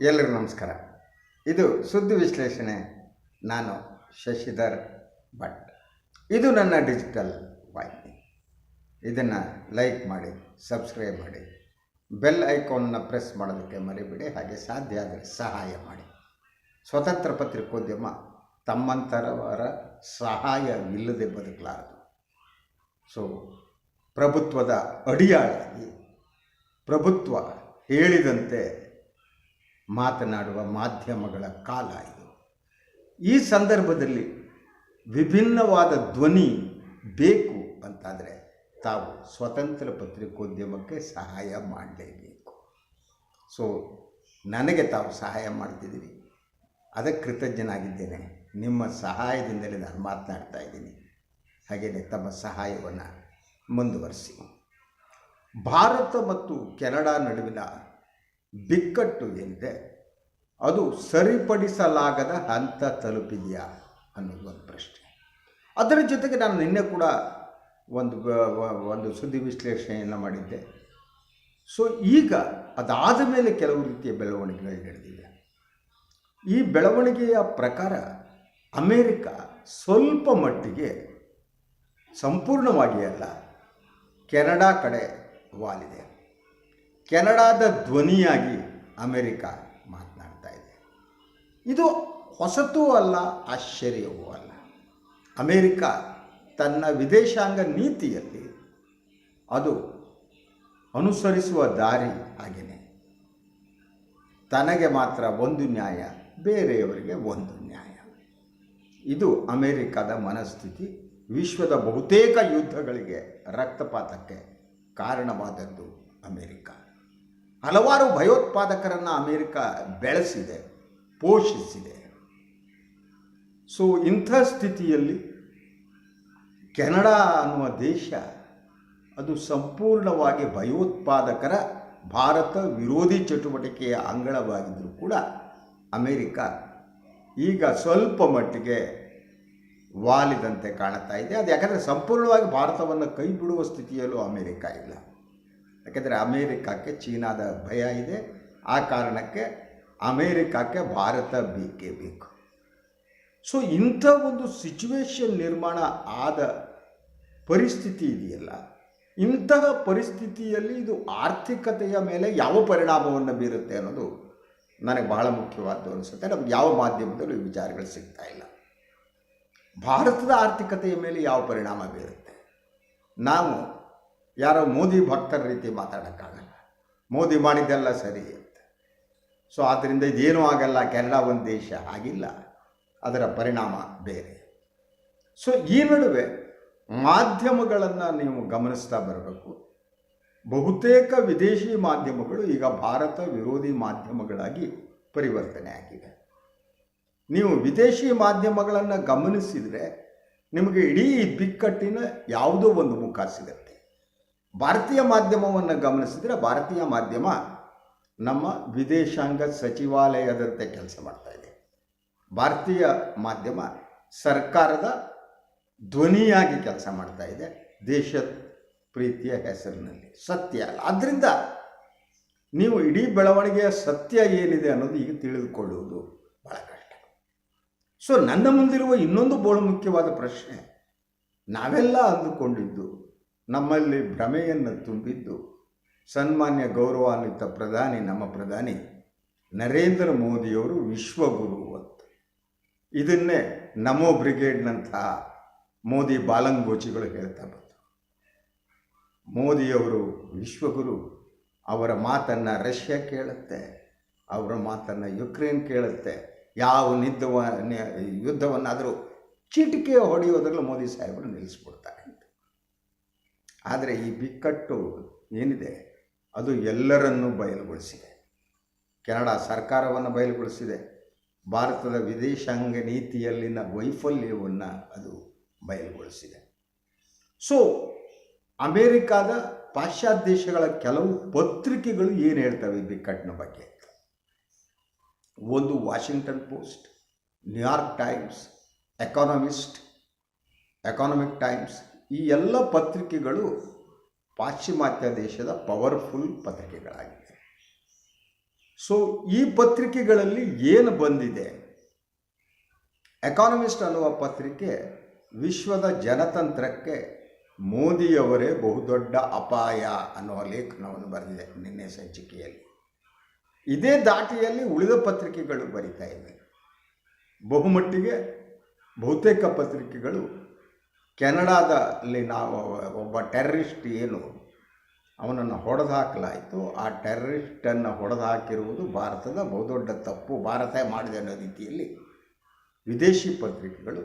ಎಲ್ಲರಿಗೂ ನಮಸ್ಕಾರ. ಇದು ಸುದ್ದಿ ವಿಶ್ಲೇಷಣೆ. ನಾನು ಶಶಿಧರ್ ಭಟ್. ಇದು ನನ್ನ ಡಿಜಿಟಲ್ ವಾಹಿನಿ. ಇದನ್ನು ಲೈಕ್ ಮಾಡಿ, ಸಬ್ಸ್ಕ್ರೈಬ್ ಮಾಡಿ. ಬೆಲ್ ಐಕಾನ್ನ ಪ್ರೆಸ್ ಮಾಡೋದಕ್ಕೆ ಮರಿಬೇಡಿ, ಹಾಗೆ ಸಾಧ್ಯ ಆದರೆ ಸಹಾಯ ಮಾಡಿ. ಸ್ವತಂತ್ರ ಪತ್ರಿಕೋದ್ಯಮ ತಮ್ಮಂತರವರ ಸಹಾಯವಿಲ್ಲದೆ ಬದುಕಲಾರದು. ಸೊ ಪ್ರಭುತ್ವದ ಅಡಿಯಾಳಾಗಿ ಪ್ರಭುತ್ವ ಹೇಳಿದಂತೆ ಮಾತನಾಡುವ ಮಾಧ್ಯಮಗಳ ಕಾಲ ಇದು. ಈ ಸಂದರ್ಭದಲ್ಲಿ ವಿಭಿನ್ನವಾದ ಧ್ವನಿ ಬೇಕು ಅಂತಾದರೆ ತಾವು ಸ್ವತಂತ್ರ ಪತ್ರಿಕೋದ್ಯಮಕ್ಕೆ ಸಹಾಯ ಮಾಡಲೇಬೇಕು. ಸೊ ನನಗೆ ತಾವು ಸಹಾಯ ಮಾಡ್ತಿದ್ದೀರಿ. ಅದಕ್ಕೆ ಕೃತಜ್ಞನಾಗಿದ್ದೇನೆ. ನಿಮ್ಮ ಸಹಾಯದಿಂದಲೇ ನಾನು ಮಾತನಾಡ್ತಾ ಇದ್ದೀನಿ. ಹಾಗೆಯೇ ತಮ್ಮ ಸಹಾಯವನ್ನು ಮುಂದುವರಿಸಿ. ಭಾರತ ಮತ್ತು ಕೆನಡಾ ನಡುವಿನ ಬಿಕ್ಕಟ್ಟು ಏನಿದೆ ಅದು ಸರಿಪಡಿಸಲಾಗದ ಹಂತ ತಲುಪಿದೆಯಾ ಅನ್ನೋದು ಒಂದು ಪ್ರಶ್ನೆ. ಅದರ ಜೊತೆಗೆ ನಾನು ನಿನ್ನೆ ಕೂಡ ಒಂದು ಒಂದು ಸುದ್ದಿ ವಿಶ್ಲೇಷಣೆಯನ್ನು ಮಾಡಿದ್ದೆ. ಸೊ ಈಗ ಅದಾದ ಮೇಲೆ ಕೆಲವು ರೀತಿಯ ಬೆಳವಣಿಗೆಗಳು ನಡೆದಿವೆ ಈ ಬೆಳವಣಿಗೆಯ ಪ್ರಕಾರ ಅಮೇರಿಕ ಸ್ವಲ್ಪ ಮಟ್ಟಿಗೆ ಸಂಪೂರ್ಣವಾಗಿ ಅಲ್ಲ, ಕೆನಡಾ ಕಡೆ ವಾಲಿದೆ. ಕೆನಡಾದ ಧ್ವನಿಯಾಗಿ ಅಮೆರಿಕ ಮಾತನಾಡ್ತಾ ಇದೆ. ಇದು ಹೊಸತೂ ಅಲ್ಲ, ಆಶ್ಚರ್ಯವೂ ಅಲ್ಲ. ಅಮೇರಿಕ ತನ್ನ ವಿದೇಶಾಂಗ ನೀತಿಯಲ್ಲಿ ಅದು ಅನುಸರಿಸುವ ದಾರಿ ಹಾಗೆಯೇ. ತನಗೆ ಮಾತ್ರ ಒಂದು ನ್ಯಾಯ, ಬೇರೆಯವರಿಗೆ ಒಂದು ನ್ಯಾಯ. ಇದು ಅಮೇರಿಕಾದ ಮನಸ್ಥಿತಿ, ವಿಶ್ವದ ಬಹುತೇಕ ಯುದ್ಧಗಳಿಗೆ ರಕ್ತಪಾತಕ್ಕೆ ಕಾರಣವಾದದ್ದು ಅಮೇರಿಕ. ಹಲವಾರು ಭಯೋತ್ಪಾದಕರನ್ನು ಅಮೇರಿಕ ಬೆಳೆಸಿದೆ, ಪೋಷಿಸಿದೆ. ಸೊ, ಇಂಥ ಸ್ಥಿತಿಯಲ್ಲಿ ಕೆನಡಾ ಅನ್ನುವ ದೇಶ ಅದು ಸಂಪೂರ್ಣವಾಗಿ ಭಯೋತ್ಪಾದಕರ ಭಾರತ ವಿರೋಧಿ ಚಟುವಟಿಕೆಯ ಅಂಗಳವಾಗಿದ್ದರೂ ಕೂಡ ಅಮೇರಿಕ ಈಗ ಸ್ವಲ್ಪ ಮಟ್ಟಿಗೆ ವಾಲಿದಂತೆ ಕಾಣ್ತಾ ಇದೆ. ಅದು ಯಾಕಂದರೆ ಸಂಪೂರ್ಣವಾಗಿ ಭಾರತವನ್ನು ಕೈ ಬಿಡುವ ಸ್ಥಿತಿಯಲ್ಲೂ ಅಮೇರಿಕ ಇಲ್ಲ. ಯಾಕೆಂದರೆ ಅಮೇರಿಕಕ್ಕೆ ಚೀನಾದ ಭಯ ಇದೆ. ಆ ಕಾರಣಕ್ಕೆ ಅಮೇರಿಕಕ್ಕೆ ಭಾರತ ಬೇಕೇ ಬೇಕು. ಸೊ ಇಂಥ ಒಂದು ಸಿಚುವೇಶನ್ ನಿರ್ಮಾಣ ಆದ ಪರಿಸ್ಥಿತಿ ಇದೆಯಲ್ಲ. ಇಂತಹ ಪರಿಸ್ಥಿತಿಯಲ್ಲಿ ಇದು ಆರ್ಥಿಕತೆಯ ಮೇಲೆ ಯಾವ ಪರಿಣಾಮವನ್ನು ಬೀರುತ್ತೆ ಅನ್ನೋದು ನನಗೆ ಬಹಳ ಮುಖ್ಯವಾದ್ದು ಅನಿಸುತ್ತೆ. ನಮ್ಗೆ ಯಾವ ಮಾಧ್ಯಮದಲ್ಲೂ ಈ ವಿಚಾರಗಳು ಸಿಗ್ತಾ ಇಲ್ಲ. ಭಾರತದ ಆರ್ಥಿಕತೆಯ ಮೇಲೆ ಯಾವ ಪರಿಣಾಮ ಬೀರುತ್ತೆ? ನಾವು ಯಾರೋ ಮೋದಿ ಭಕ್ತರ ರೀತಿ ಮಾತಾಡೋಕ್ಕಾಗಲ್ಲ. ಮೋದಿ ಮಾಡಿದ್ದೆಲ್ಲ ಸರಿ ಅಂತ ಸೊ ಆದ್ದರಿಂದ ಇದೇನೂ ಆಗಲ್ಲ ಕೆನಡಾ ಒಂದು ದೇಶ ಆಗಿಲ್ಲ. ಅದರ ಪರಿಣಾಮ ಬೇರೆ. ಸೊ ಈ ನಡುವೆ ಮಾಧ್ಯಮಗಳನ್ನು ನೀವು ಗಮನಿಸ್ತಾ ಬರಬೇಕು. ಬಹುತೇಕ ವಿದೇಶಿ ಮಾಧ್ಯಮಗಳು ಈಗ ಭಾರತ ವಿರೋಧಿ ಮಾಧ್ಯಮಗಳಾಗಿ ಪರಿವರ್ತನೆ ಆಗಿದೆ ನೀವು ವಿದೇಶಿ ಮಾಧ್ಯಮಗಳನ್ನು ಗಮನಿಸಿದರೆ ನಿಮಗೆ ಇಡೀ ಬಿಕ್ಕಟ್ಟಿನ ಯಾವುದೋ ಒಂದು ಮುಖ ಸಿಗುತ್ತೆ ಭಾರತೀಯ ಮಾಧ್ಯಮವನ್ನು ಗಮನಿಸಿದರೆ ಭಾರತೀಯ ಮಾಧ್ಯಮ ನಮ್ಮ ವಿದೇಶಾಂಗ ಸಚಿವಾಲಯದಂತೆ ಕೆಲಸ ಮಾಡ್ತಾ ಇದೆ. ಭಾರತೀಯ ಮಾಧ್ಯಮ ಸರ್ಕಾರದ ಧ್ವನಿಯಾಗಿ ಕೆಲಸ ಮಾಡ್ತಾ ಇದೆ. ದೇಶ ಪ್ರೀತಿಯ ಹೆಸರಿನಲ್ಲಿ. ಸತ್ಯ ಅಲ್ಲ. ಆದ್ದರಿಂದ ನೀವು ಇಡೀ ಬೆಳವಣಿಗೆಯ ಸತ್ಯ ಏನಿದೆ ಅನ್ನೋದು ಈಗ ತಿಳಿದುಕೊಳ್ಳುವುದು ಬಹಳ ಕಷ್ಟ. ಸೊ ನನ್ನ ಮುಂದಿರುವ ಇನ್ನೊಂದು ಬಹಳ ಮುಖ್ಯವಾದ ಪ್ರಶ್ನೆ, ನಾವೆಲ್ಲ ಅಂದುಕೊಂಡಿದ್ದು ನಮ್ಮಲ್ಲಿ ಭ್ರಮೆಯನ್ನು ತುಂಬಿದ್ದು ಸನ್ಮಾನ್ಯ ಗೌರವಾನ್ವಿತ ಪ್ರಧಾನಿ, ನಮ್ಮ ಪ್ರಧಾನಿ ನರೇಂದ್ರ ಮೋದಿಯವರು ವಿಶ್ವಗುರು ಅಂತ. ಇದನ್ನೇ ನಮೋ ಬ್ರಿಗೇಡ್ನಂತಹ ಮೋದಿ ಬಾಲಂಗೋಚಿಗಳು ಹೇಳ್ತಾ ಬಂದರು. ಮೋದಿಯವರು ವಿಶ್ವಗುರು, ಅವರ ಮಾತನ್ನು ರಷ್ಯಾ ಕೇಳುತ್ತೆ, ಅವರ ಮಾತನ್ನು ಯುಕ್ರೇನ್ ಕೇಳುತ್ತೆ, ಯಾವ ನಿದ್ದವ ಯುದ್ಧವನ್ನಾದರೂ ಚಿಟಿಕೆ ಹೊಡೆಯೋದ್ರಲ್ಲಿ ಮೋದಿ ಸಾಹೇಬರು ನಿಲ್ಲಿಸ್ಬಿಡ್ತಾರೆ. ಆದರೆ ಈ ಬಿಕ್ಕಟ್ಟು ಏನಿದೆ? ಅದು ಎಲ್ಲರನ್ನೂ ಬಯಲುಗೊಳಿಸಿದೆ. ಕೆನಡಾ ಸರ್ಕಾರವನ್ನು ಬಯಲುಗೊಳಿಸಿದೆ. ಭಾರತದ ವಿದೇಶಾಂಗ ನೀತಿಯಲ್ಲಿನ ವೈಫಲ್ಯವನ್ನು ಅದು ಬಯಲುಗೊಳಿಸಿದೆ. ಸೊ ಅಮೇರಿಕಾದ ಪಾಶ್ಚಾತ್ಯ ದೇಶಗಳ ಕೆಲವು ಪತ್ರಿಕೆಗಳು ಏನು ಹೇಳ್ತವೆ ಈ ಬಿಕ್ಕಟ್ಟಿನ ಬಗ್ಗೆ? ಒಂದು Washington Post, New York Times, Economist, Economic Times ಈ ಎಲ್ಲ ಪತ್ರಿಕೆಗಳು ಪಾಶ್ಚಿಮಾತ್ಯ ದೇಶದ ಪವರ್ಫುಲ್ ಪತ್ರಿಕೆಗಳಾಗಿವೆ. ಸೊ ಈ ಪತ್ರಿಕೆಗಳಲ್ಲಿ ಏನು ಬಂದಿದೆ? ಎಕಾನಮಿಸ್ಟ್ ಅನ್ನುವ ಪತ್ರಿಕೆ ವಿಶ್ವದ ಜನತಂತ್ರಕ್ಕೆ ಮೋದಿಯವರೇ ಬಹುದೊಡ್ಡ ಅಪಾಯ ಅನ್ನುವ ಲೇಖನವನ್ನು ಬರೆದಿದೆ ನಿನ್ನೆ ಸಂಚಿಕೆಯಲ್ಲಿ. ಇದೇ ದಾಟಿಯಲ್ಲಿ ಉಳಿದ ಪತ್ರಿಕೆಗಳು ಬರಿತಾ ಇವೆ. ಬಹುಮಟ್ಟಿಗೆ ಬಹುತೇಕ ಪತ್ರಿಕೆಗಳು ಕೆನಡಾದಲ್ಲಿ ನಾವು ಒಬ್ಬ ಟೆರ್ರಿಸ್ಟ್ ಏನು, ಅವನನ್ನು ಹೊಡೆದು ಹಾಕಲಾಯಿತು ಆ ಟೆರ್ರಿಸ್ಟನ್ನು ಹೊಡೆದು ಹಾಕಿರುವುದು ಭಾರತದ ಬಹುದೊಡ್ಡ ತಪ್ಪು. ಭಾರತ ಮಾಡಿದೆ ಅನ್ನೋ ರೀತಿಯಲ್ಲಿ ವಿದೇಶಿ ಪತ್ರಿಕೆಗಳು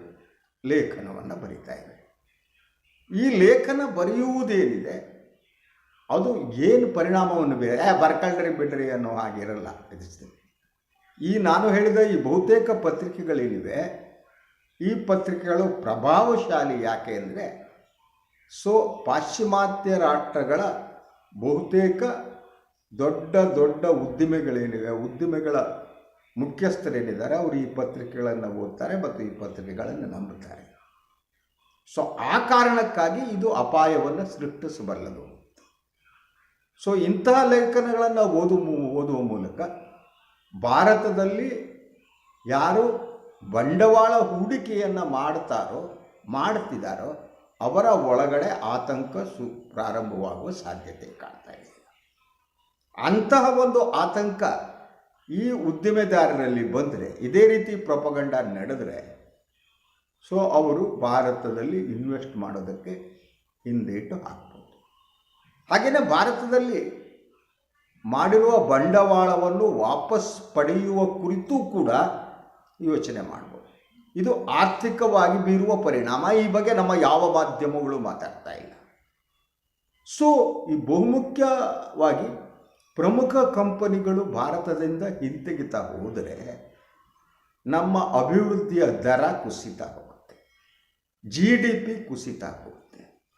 ಲೇಖನವನ್ನು ಬರಿತಾ ಇವೆ. ಈ ಲೇಖನ ಬರೆಯುವುದೇನಿದೆ, ಅದು ಏನು ಪರಿಣಾಮವನ್ನು ಬೀರ ಬರ್ಕಳ್ರಿ ಬಿಡ್ರಿ ಅನ್ನೋ ಹಾಗಿರಲ್ಲ ಇದು ಈ ನಾನು ಹೇಳಿದ ಈ ಬಹುತೇಕ ಪತ್ರಿಕೆಗಳೇನಿವೆ ಈ ಪತ್ರಿಕೆಗಳು ಪ್ರಭಾವಶಾಲಿ ಯಾಕೆ ಅಂದರೆ, ಸೊ ಪಾಶ್ಚಿಮಾತ್ಯ ರಾಷ್ಟ್ರಗಳ ಬಹುತೇಕ ದೊಡ್ಡ ದೊಡ್ಡ ಉದ್ದಿಮೆಗಳೇನಿವೆ, ಉದ್ದಿಮೆಗಳ ಮುಖ್ಯಸ್ಥರೇನಿದ್ದಾರೆ, ಅವರು ಈ ಪತ್ರಿಕೆಗಳನ್ನು ಓದ್ತಾರೆ ಮತ್ತು ಈ ಪತ್ರಿಕೆಗಳನ್ನು ನಂಬುತ್ತಾರೆ. ಸೊ ಆ ಕಾರಣಕ್ಕಾಗಿ ಇದು ಅಪಾಯವನ್ನು ಸೃಷ್ಟಿಸಬಲ್ಲದು. ಸೊ ಇಂತಹ ಲೇಖನಗಳನ್ನು ಓದು ಓದುವ ಮೂಲಕ ಭಾರತದಲ್ಲಿ ಯಾರು ಬಂಡವಾಳ ಹೂಡಿಕೆಯನ್ನು ಮಾಡ್ತಾರೋ ಮಾಡ್ತಿದ್ದಾರೋ ಅವರ ಒಳಗಡೆ ಆತಂಕ ಸು, ಪ್ರಾರಂಭವಾಗುವ ಸಾಧ್ಯತೆ ಕಾಣ್ತಾ ಇದೆ. ಅಂತಹ ಒಂದು ಆತಂಕ ಈ ಉದ್ದಿಮೆದಾರರಲ್ಲಿ ಬಂದರೆ, ಇದೇ ರೀತಿ ಪ್ರಪಗಂಡ ನಡೆದರೆ, ಸೊ ಅವರು ಭಾರತದಲ್ಲಿ ಇನ್ವೆಸ್ಟ್ ಮಾಡೋದಕ್ಕೆ ಹಿಂದೇಟು ಹಾಕ್ಬೋದು. ಹಾಗೆಯೇ ಭಾರತದಲ್ಲಿ ಮಾಡಿರುವ ಬಂಡವಾಳವನ್ನು ವಾಪಸ್ ಪಡೆಯುವ ಕುರಿತು ಕೂಡ ಯೋಚನೆ ಮಾಡ್ಬೋದು. ಇದು ಆರ್ಥಿಕವಾಗಿ ಬೀರುವ ಪರಿಣಾಮ. ಈ ಬಗ್ಗೆ ನಮ್ಮ ಯಾವ ಮಾಧ್ಯಮಗಳು ಮಾತಾಡ್ತಾ ಇಲ್ಲ. ಸೊ ಈ ಬಹುಮುಖ್ಯವಾಗಿ ಪ್ರಮುಖ ಕಂಪನಿಗಳು ಭಾರತದಿಂದ ಹಿಂತೆಗಿತಾ ಹೋದರೆ ನಮ್ಮ ಅಭಿವೃದ್ಧಿಯ ದರ ಕುಸಿತ ಹೋಗುತ್ತೆ. ಜಿ ಡಿ ಪಿ ಕುಸಿತ ಹೋಗುತ್ತೆ.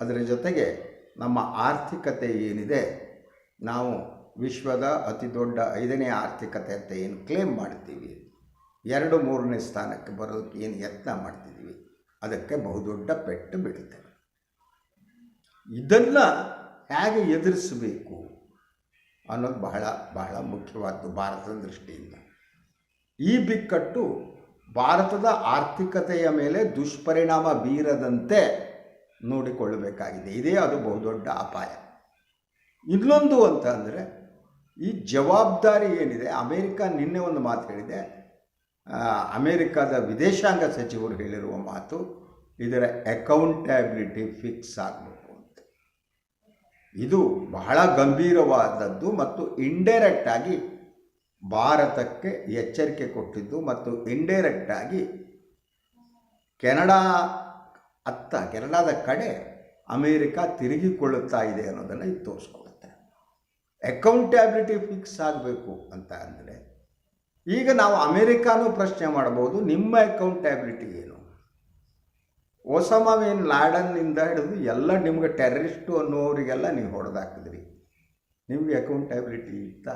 ಅದರ ಜೊತೆಗೆ ನಮ್ಮ ಆರ್ಥಿಕತೆ ಏನಿದೆ, ನಾವು ವಿಶ್ವದ ಅತಿ ದೊಡ್ಡ ಐದನೇ ಆರ್ಥಿಕತೆ ಅಂತ ಏನು ಕ್ಲೇಮ್ ಮಾಡ್ತೀವಿ. ಎರಡು ಮೂರನೇ ಸ್ಥಾನಕ್ಕೆ ಬರೋದಕ್ಕೆ ಏನು ಯತ್ನ ಮಾಡ್ತಿದ್ದೀವಿ? ಅದಕ್ಕೆ ಬಹುದೊಡ್ಡ ಪೆಟ್ಟು ಬೀಳುತ್ತೆ. ಇದನ್ನು ಹೇಗೆ ಎದುರಿಸಬೇಕು ಅನ್ನೋದು ಬಹಳ ಬಹಳ ಮುಖ್ಯವಾದ್ದು ಭಾರತದ ದೃಷ್ಟಿಯಿಂದ. ಈ ಬಿಕ್ಕಟ್ಟು ಭಾರತದ ಆರ್ಥಿಕತೆಯ ಮೇಲೆ ದುಷ್ಪರಿಣಾಮ ಬೀರದಂತೆ ನೋಡಿಕೊಳ್ಳಬೇಕಾಗಿದೆ. ಇದೇ ಅದು ಬಹುದೊಡ್ಡ ಅಪಾಯ. ಇನ್ನೊಂದು ಅಂತ ಅಂದರೆ ಈ ಜವಾಬ್ದಾರಿ ಏನಿದೆ? ಅಮೇರಿಕ ನಿನ್ನೆ ಒಂದು ಮಾತು ಹೇಳಿದೆ ಅಮೇರಿಕಾದ ವಿದೇಶಾಂಗ ಸಚಿವರು ಹೇಳಿರುವ ಮಾತು, ಇದರ ಅಕೌಂಟಬಿಲಿಟಿ ಫಿಕ್ಸ್ ಆಗಬೇಕು ಅಂತ. ಇದು ಬಹಳ ಗಂಭೀರವಾದದ್ದು ಮತ್ತು ಇಂಡೈರೆಕ್ಟ್ ಆಗಿ ಭಾರತಕ್ಕೆ ಎಚ್ಚರಿಕೆ ಕೊಟ್ಟಿದ್ದು ಮತ್ತು ಇಂಡೈರೆಕ್ಟ್ ಆಗಿ ಕೆನಡಾ ಅತ್ತ, ಕೆನಡಾದ ಕಡೆ ಅಮೇರಿಕ ತಿರುಗಿಕೊಳ್ಳುತ್ತಾ ಇದೆ ಅನ್ನೋದನ್ನು ಇದು ತೋರಿಸ್ಕೊಡುತ್ತೆ. ಅಕೌಂಟಬಿಲಿಟಿ ಫಿಕ್ಸ್ ಆಗಬೇಕು ಅಂತ ಅಂದರೆ ಈಗ ನಾವು ಅಮೇರಿಕಾನೂ ಪ್ರಶ್ನೆ ಮಾಡ್ಬೋದು, ನಿಮ್ಮ ಅಕೌಂಟಬಿಲಿಟಿ ಏನು? ಒಸಮವೇನ್ ಲಾಡನ್ನಿಂದ ಹಿಡಿದು ಎಲ್ಲ ನಿಮ್ಗೆ ಟೆರರಿಸ್ಟು ಅನ್ನೋರಿಗೆಲ್ಲ ನೀವು ಹೊಡೆದಾಕಿದ್ರಿ. ನಿಮಗೆ ಅಕೌಂಟಬಿಲಿಟಿ ಇತ್ತ?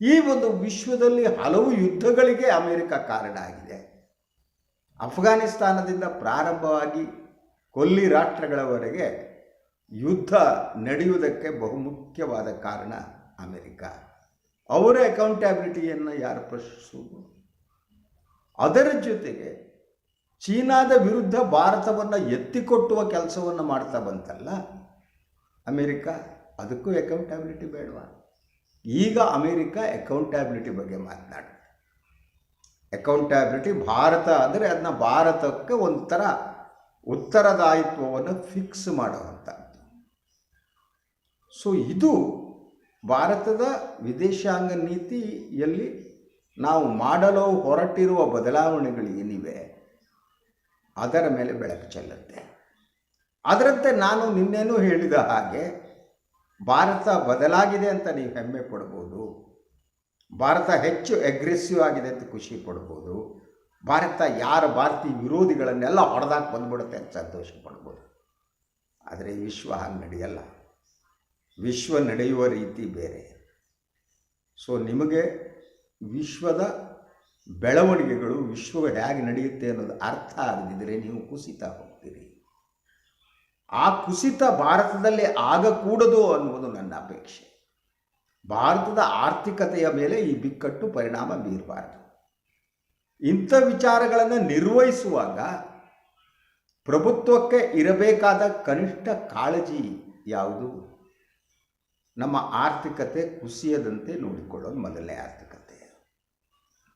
ಈ ಒಂದು ವಿಶ್ವದಲ್ಲಿ ಹಲವು ಯುದ್ಧಗಳಿಗೆ ಅಮೇರಿಕ ಕಾರಣ ಆಗಿದೆ. ಅಫ್ಘಾನಿಸ್ತಾನದಿಂದ ಪ್ರಾರಂಭವಾಗಿ ಕೊಲ್ಲಿ ರಾಷ್ಟ್ರಗಳವರೆಗೆ ಯುದ್ಧ ನಡೆಯುವುದಕ್ಕೆ ಬಹುಮುಖ್ಯವಾದ ಕಾರಣ ಅಮೆರಿಕ. ಅವರ ಅಕೌಂಟಬಿಲಿಟಿಯನ್ನು ಯಾರು ಪ್ರಶ್ನಿಸುವುದು? ಅದರ ಜೊತೆಗೆ ಚೀನಾದ ವಿರುದ್ಧ ಭಾರತವನ್ನು ಎತ್ತಿಕೊಟ್ಟುವ ಕೆಲಸವನ್ನು ಮಾಡ್ತಾ ಬಂತಲ್ಲ, ಅಮೇರಿಕ? ಅದಕ್ಕೂ ಅಕೌಂಟಬಿಲಿಟಿ ಬೇಡವಾ? ಈಗ ಅಮೇರಿಕ ಅಕೌಂಟಬಿಲಿಟಿ ಬಗ್ಗೆ ಮಾತನಾಡ ಅಕೌಂಟಬಿಲಿಟಿ ಭಾರತ ಅಂದರೆ ಅದನ್ನ ಭಾರತಕ್ಕೆ ಒಂಥರ ಉತ್ತರದಾಯಿತ್ವವನ್ನು ಫಿಕ್ಸ್ ಮಾಡುವಂಥದ್ದು ಸೊ ಇದು ಭಾರತದ ವಿದೇಶಾಂಗ ನೀತಿಯಲ್ಲಿ ನಾವು ಮಾಡಲು ಹೊರಟಿರುವ ಬದಲಾವಣೆಗಳು ಏನಿವೆ, ಅದರ ಮೇಲೆ ಬೆಳಕು ಚೆಲ್ಲುತ್ತೆ. ಅದರಂತೆ ನಾನು ನಿನ್ನೇನೂ ಹೇಳಿದ ಹಾಗೆ, ಭಾರತ ಬದಲಾಗಿದೆ ಅಂತ ನೀವು ಹೆಮ್ಮೆ ಪಡ್ಬೋದು, ಭಾರತ ಹೆಚ್ಚು ಅಗ್ರೆಸಿವ್ ಆಗಿದೆ ಅಂತ ಖುಷಿ ಪಡ್ಬೋದು, ಭಾರತ ಯಾರ ಭಾರತೀಯ ವಿರೋಧಿಗಳನ್ನೆಲ್ಲ ಹೊಡೆದಾಕಿ ಬಂದ್ಬಿಡುತ್ತೆ ಅಂತ ಸಂತೋಷ ಪಡ್ಬೋದು. ಆದರೆ ವಿಶ್ವ ಹಾಗೆ ನಡೆಯಲ್ಲ ವಿಶ್ವ ನಡೆಯುವ ರೀತಿ ಬೇರೆ. ಸೊ ನಿಮಗೆ ವಿಶ್ವದ ಬೆಳವಣಿಗೆಗಳು ವಿಶ್ವ ಹೇಗೆ ನಡೆಯುತ್ತೆ ಅನ್ನೋದು ಅರ್ಥ ಆಗದಿದ್ದರೆ ನೀವು ಕುಸಿತ ಹೋಗ್ತೀರಿ. ಆ ಕುಸಿತ ಭಾರತದಲ್ಲಿ ಆಗಕೂಡದು ಅನ್ನುವುದು ನನ್ನ ಅಪೇಕ್ಷೆ. ಭಾರತದ ಆರ್ಥಿಕತೆಯ ಮೇಲೆ ಈ ಬಿಕ್ಕಟ್ಟು ಪರಿಣಾಮ ಬೀರಬಾರದು. ಇಂಥ ವಿಚಾರಗಳನ್ನು ನಿರ್ವಹಿಸುವಾಗ ಪ್ರಭುತ್ವಕ್ಕೆ ಇರಬೇಕಾದ ಕನಿಷ್ಠ ಕಾಳಜಿ ಯಾವುದು? ನಮ್ಮ ಆರ್ಥಿಕತೆ ಕುಸಿಯದಂತೆ ನೋಡಿಕೊಳ್ಳೋದು ಮೊದಲನೇ ಆರ್ಥಿಕತೆ.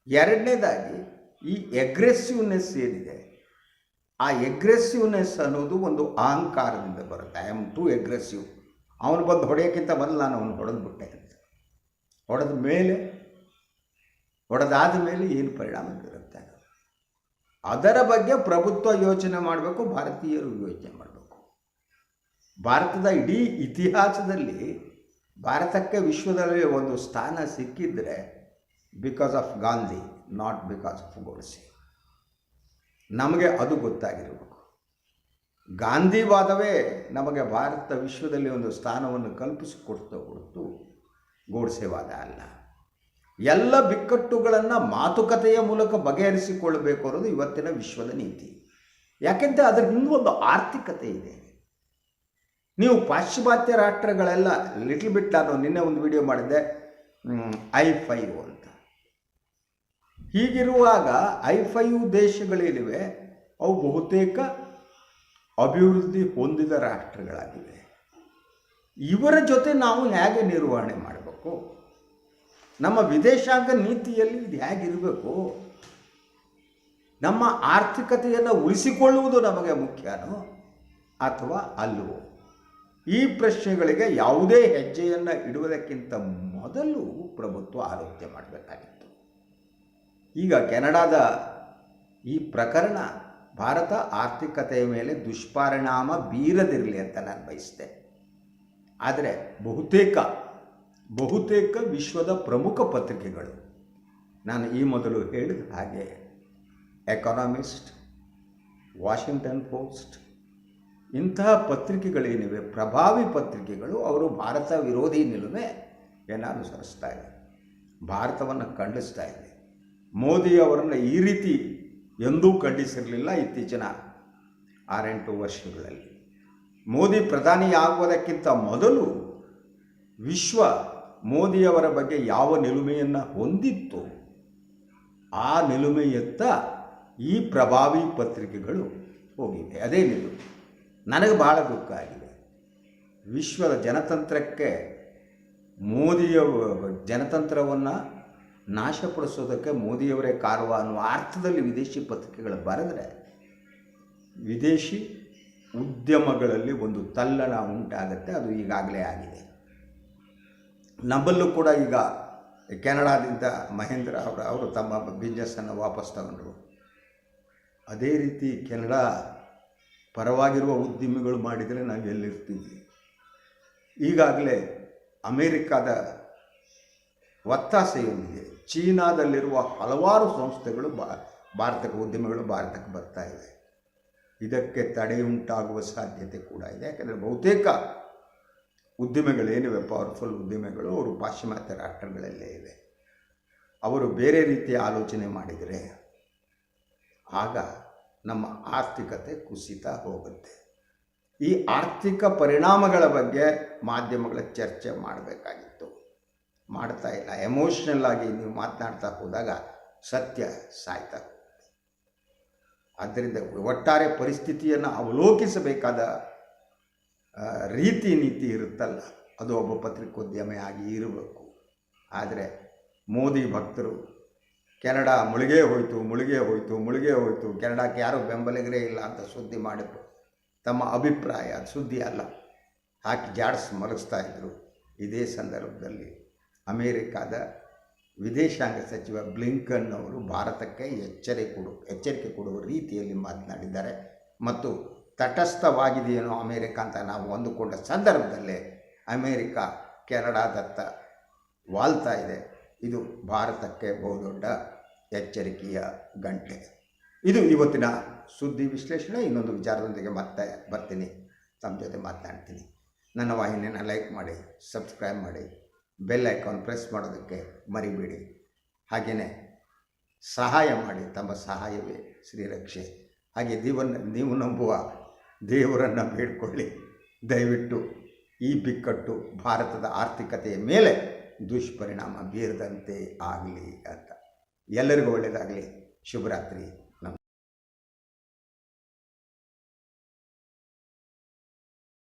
ಎರಡನೇದಾಗಿ ಈ ಎಗ್ರೆಸಿವ್ನೆಸ್ ಏನಿದೆ? ಆ ಎಗ್ರೆಸಿವ್ನೆಸ್ ಅನ್ನೋದು ಒಂದು ಅಹಂಕಾರದಿಂದ ಬರುತ್ತೆ. ಐ ಆಮ್ ಟು ಎಗ್ರೆಸಿವ್ ಅವನು ಬಂದು ಹೊಡೆಯೋಕ್ಕಿಂತ ಮೊದಲು ನಾನು ಅವನು ಹೊಡೆದು ಬಿಟ್ಟೆ ಅಂತ. ಹೊಡೆದ ಮೇಲೆ, ಹೊಡೆದಾದ ಮೇಲೆ ಏನು ಪರಿಣಾಮ ಬೀರುತ್ತೆ ಅದರ ಬಗ್ಗೆ ಪ್ರಭುತ್ವ ಯೋಚನೆ ಮಾಡಬೇಕು, ಭಾರತೀಯರು ಯೋಚನೆ ಮಾಡಬೇಕು. ಭಾರತದ ಇಡೀ ಇತಿಹಾಸದಲ್ಲಿ ಭಾರತಕ್ಕೆ ವಿಶ್ವದಲ್ಲಿ ಒಂದು ಸ್ಥಾನ ಸಿಕ್ಕಿದ್ರೆ because of Gandhi not because of Godse ನಮಗೆ ಅದು ಗೊತ್ತಾಗಿರಬೇಕು. ಗಾಂಧಿವಾದವೇ ನಮಗೆ ಭಾರತ ವಿಶ್ವದಲ್ಲಿ ಒಂದು ಸ್ಥಾನವನ್ನು ಕಲ್ಪಿಸಿಕೊಡ್ತಾ ಹೊರತು ಗೋಡ್ಸೆವಾದ ಅಲ್ಲ. ಎಲ್ಲ ಬಿಕ್ಕಟ್ಟುಗಳನ್ನು ಮಾತುಕತೆಯ ಮೂಲಕ ಬಗೆಹರಿಸಿಕೊಳ್ಳಬೇಕು ಅನ್ನೋದು ಇವತ್ತಿನ ವಿಶ್ವದ ನೀತಿ. ಯಾಕೆಂದರೆ ಅದರ ಒಂದು ಆರ್ಥಿಕತೆ ಇದೆ. ನೀವು ಪಾಶ್ಚಿಮಾತ್ಯ ರಾಷ್ಟ್ರಗಳೆಲ್ಲ ಲಿಟ್ಲ್ ಬಿಟ್ ನಾನು ನಿನ್ನೆ ಒಂದು ವಿಡಿಯೋ ಮಾಡಿದ್ದೆ ಐ ಫೈವ್ ಅಂತ. ಹೀಗಿರುವಾಗ ಐ ಫೈವ್ ದೇಶಗಳೇನಿವೆ ಅವು ಬಹುತೇಕ ಅಭಿವೃದ್ಧಿ ಹೊಂದಿದ ರಾಷ್ಟ್ರಗಳಾಗಿವೆ. ಇವರ ಜೊತೆ ನಾವು ಹೇಗೆ ನಿರ್ವಹಣೆ ಮಾಡಬೇಕು? ನಮ್ಮ ವಿದೇಶಾಂಗ ನೀತಿಯಲ್ಲಿ ಇದು ಹೇಗಿರಬೇಕು? ನಮ್ಮ ಆರ್ಥಿಕತೆಯನ್ನು ಉಳಿಸಿಕೊಳ್ಳುವುದು ನಮಗೆ ಮುಖ್ಯನೋ? ಅಥವಾ ಅಲ್ಲವೋ? ಈ ಪ್ರಶ್ನೆಗಳಿಗೆ ಯಾವುದೇ ಹೆಜ್ಜೆಯನ್ನು ಇಡುವುದಕ್ಕಿಂತ ಮೊದಲು ಪ್ರಭುತ್ವ ಆಲೋಚನೆ ಮಾಡಬೇಕಾಗಿತ್ತು. ಈಗ ಕೆನಡಾದ ಈ ಪ್ರಕರಣ ಭಾರತ ಆರ್ಥಿಕತೆಯ ಮೇಲೆ ದುಷ್ಪರಿಣಾಮ ಬೀರದಿರಲಿ ಅಂತ ನಾನು ಬಯಸಿದೆ. ಆದರೆ ಬಹುತೇಕ ಬಹುತೇಕ ವಿಶ್ವದ ಪ್ರಮುಖ ಪತ್ರಿಕೆಗಳು, ನಾನು ಈ ಮೊದಲು ಹೇಳಿದ ಹಾಗೆ ಎಕನಾಮಿಸ್ಟ್ ವಾಷಿಂಗ್ಟನ್ ಪೋಸ್ಟ್ ಇಂತಹ ಪತ್ರಿಕೆಗಳೇನಿವೆ, ಪ್ರಭಾವಿ ಪತ್ರಿಕೆಗಳು, ಅವರು ಭಾರತ ವಿರೋಧಿ ನಿಲುಮೆಯನ್ನು ಅನುಸರಿಸ್ತಾ ಇದೆ, ಭಾರತವನ್ನು ಖಂಡಿಸ್ತಾ ಇದೆ. ಮೋದಿ ಅವರನ್ನು ಈ ರೀತಿ ಎಂದೂ ಖಂಡಿಸಿರಲಿಲ್ಲ ಇತ್ತೀಚಿನ ಆರೆಂಟು ವರ್ಷಗಳಲ್ಲಿ. ಮೋದಿ ಪ್ರಧಾನಿಯಾಗುವುದಕ್ಕಿಂತ ಮೊದಲು ವಿಶ್ವ ಮೋದಿಯವರ ಬಗ್ಗೆ ಯಾವ ನಿಲುಮೆಯನ್ನು ಹೊಂದಿತ್ತು, ಆ ನಿಲುಮೆಯತ್ತ ಈ ಪ್ರಭಾವಿ ಪತ್ರಿಕೆಗಳು ಹೋಗಿವೆ. ಅದೇ ನಿಲುಮೆ. ನನಗೆ ಭಾಳ ದುಃಖ ಆಗಿದೆ. ವಿಶ್ವದ ಜನತಂತ್ರಕ್ಕೆ ಮೋದಿಯ ಜನತಂತ್ರವನ್ನು ನಾಶಪಡಿಸೋದಕ್ಕೆ ಮೋದಿಯವರೇ ಕಾರುವ ಅನ್ನುವ ಅರ್ಥದಲ್ಲಿ ವಿದೇಶಿ ಪತ್ರಿಕೆಗಳು ಬರೆದರೆ ವಿದೇಶಿ ಉದ್ಯಮಗಳಲ್ಲಿ ಒಂದು ತಲ್ಲಣ ಉಂಟಾಗುತ್ತೆ, ಅದು ಈಗಾಗಲೇ ಆಗಿದೆ. ನಮ್ಮಲ್ಲೂ ಕೂಡ ಈಗ ಕೆನಡಾದಿಂದ ಮಹೇಂದ್ರ ಅವರು ಅವರು ತಮ್ಮ ಬಿಸ್ನೆಸ್ಸನ್ನು ವಾಪಸ್ ತಗೊಂಡ್ರು. ಅದೇ ರೀತಿ ಕೆನಡಾ ಪರವಾಗಿರುವ ಉದ್ದಿಮೆಗಳು ಮಾಡಿದರೆ ನಾವು ಎಲ್ಲಿರ್ತೀವಿ? ಈಗಾಗಲೇ ಅಮೇರಿಕಾದ ಒತ್ತಾಸೆಯೊಂದಿಗೆ ಚೀನಾದಲ್ಲಿರುವ ಹಲವಾರು ಸಂಸ್ಥೆಗಳು ಬಾ, ಭಾರತಕ್ಕೆ ಉದ್ಯಮಗಳು ಭಾರತಕ್ಕೆ ಬರ್ತಾ ಇವೆ. ಇದಕ್ಕೆ ತಡೆಯುಂಟಾಗುವ ಸಾಧ್ಯತೆ ಕೂಡ ಇದೆ. ಯಾಕಂದರೆ ಬಹುತೇಕ ಉದ್ದಿಮೆಗಳೇನಿವೆ ಪವರ್ಫುಲ್ ಉದ್ದಿಮೆಗಳು, ಅವರು ಪಾಶ್ಚಿಮಾತ್ಯ ರಾಷ್ಟ್ರಗಳಲ್ಲೇ ಇವೆ. ಅವರು ಬೇರೆ ರೀತಿಯ ಆಲೋಚನೆ ಮಾಡಿದರೆ ಆಗ ನಮ್ಮ ಆರ್ಥಿಕತೆ ಕುಸಿತ ಹೋಗುತ್ತೆ. ಈ ಆರ್ಥಿಕ ಪರಿಣಾಮಗಳ ಬಗ್ಗೆ ಮಾಧ್ಯಮಗಳ ಚರ್ಚೆ ಮಾಡಬೇಕಾಗಿತ್ತು. ಮಾಡ್ತಾ ಇಲ್ಲ. ಎಮೋಷ್ನಲ್ ಆಗಿ ನೀವು ಮಾತನಾಡ್ತಾ ಹೋದಾಗ ಸತ್ಯ ಸಾಯ್ತಾ ಹೋಗುತ್ತೆ. ಆದ್ದರಿಂದ ಒಟ್ಟಾರೆ ಪರಿಸ್ಥಿತಿಯನ್ನು ಅವಲೋಕಿಸಬೇಕಾದ ರೀತಿ ನೀತಿ ಇರುತ್ತಲ್ಲ, ಅದು ಒಬ್ಬ ಪತ್ರಿಕೋದ್ಯಮಿ ಆಗಿ ಇರಬೇಕು. ಆದರೆ ಮೋದಿ ಭಕ್ತರು ಕೆನಡಾ ಮುಳುಗೇ ಹೋಯಿತು ಮುಳುಗೇ ಹೋಯಿತು ಮುಳುಗೇ ಹೋಯಿತು. ಕೆನಡಾಕ್ಕೆ ಯಾರೂ ಬೆಂಬಲಿಗರೇ ಇಲ್ಲ ಅಂತ ಸುದ್ದಿ ಮಾಡಿದ್ರು. ತಮ್ಮ ಅಭಿಪ್ರಾಯ ಸುದ್ದಿ ಅಲ್ಲ. ಹಾಕಿ ಜಾಡ್ಸ್ ಮಲಗಿಸ್ತಾ ಇದ್ದರು ಇದೇ ಸಂದರ್ಭದಲ್ಲಿ ಅಮೇರಿಕಾದ ವಿದೇಶಾಂಗ ಸಚಿವ ಬ್ಲಿಂಕನ್ ಅವರು ಭಾರತಕ್ಕೆ ಎಚ್ಚರಿಕೆ ಕೊಡು, ಎಚ್ಚರಿಕೆ ಕೊಡುವ ರೀತಿಯಲ್ಲಿ ಮಾತನಾಡಿದ್ದಾರೆ. ಮತ್ತು ತಟಸ್ಥವಾಗಿದೆಯೇನೋ ಅಮೇರಿಕ ಅಂತ ನಾವು ಅಂದುಕೊಂಡ ಸಂದರ್ಭದಲ್ಲೇ ಅಮೇರಿಕ, ಕೆನಡಾದತ್ತ ವಾಲ್ತಾ ಇದೆ. ಇದು ಭಾರತಕ್ಕೆ ಬಹುದೊಡ್ಡ ಎಚ್ಚರಿಕೆಯ ಗಂಟೆ. ಇದು ಇವತ್ತಿನ ಸುದ್ದಿ ವಿಶ್ಲೇಷಣೆ. ಇನ್ನೊಂದು ವಿಚಾರದೊಂದಿಗೆ ಮತ್ತೆ ಬರ್ತೀನಿ. ತಮ್ಮ ಜೊತೆ ಮಾತನಾಡ್ತೀನಿ. ನನ್ನ ವಾಹಿನಿಯನ್ನು ಲೈಕ್ ಮಾಡಿ, ಸಬ್ಸ್ಕ್ರೈಬ್ ಮಾಡಿ, ಬೆಲ್ ಐಕಾನ್ ಪ್ರೆಸ್ ಮಾಡೋದಕ್ಕೆ ಮರಿಬೇಡಿ. ಹಾಗೆಯೇ ಸಹಾಯ ಮಾಡಿ, ತಮ್ಮ ಸಹಾಯವೇ ಶ್ರೀರಕ್ಷೆ ಹಾಗೆ ದೇವನ್ನ ನೀವು ನಂಬುವ ದೇವರನ್ನು ಬೇಡ್ಕೊಳ್ಳಿ. ದಯವಿಟ್ಟು ಈ ಬಿಕ್ಕಟ್ಟು ಭಾರತದ ಆರ್ಥಿಕತೆಯ ಮೇಲೆ ದುಷ್ಪರಿಣಾಮ ಬೀರದಂತೆ ಆಗಲಿ ಅಂತ. ಎಲ್ಲರಿಗೂ ಒಳ್ಳೆಯದಾಗಲಿ ಶುಭರಾತ್ರಿ.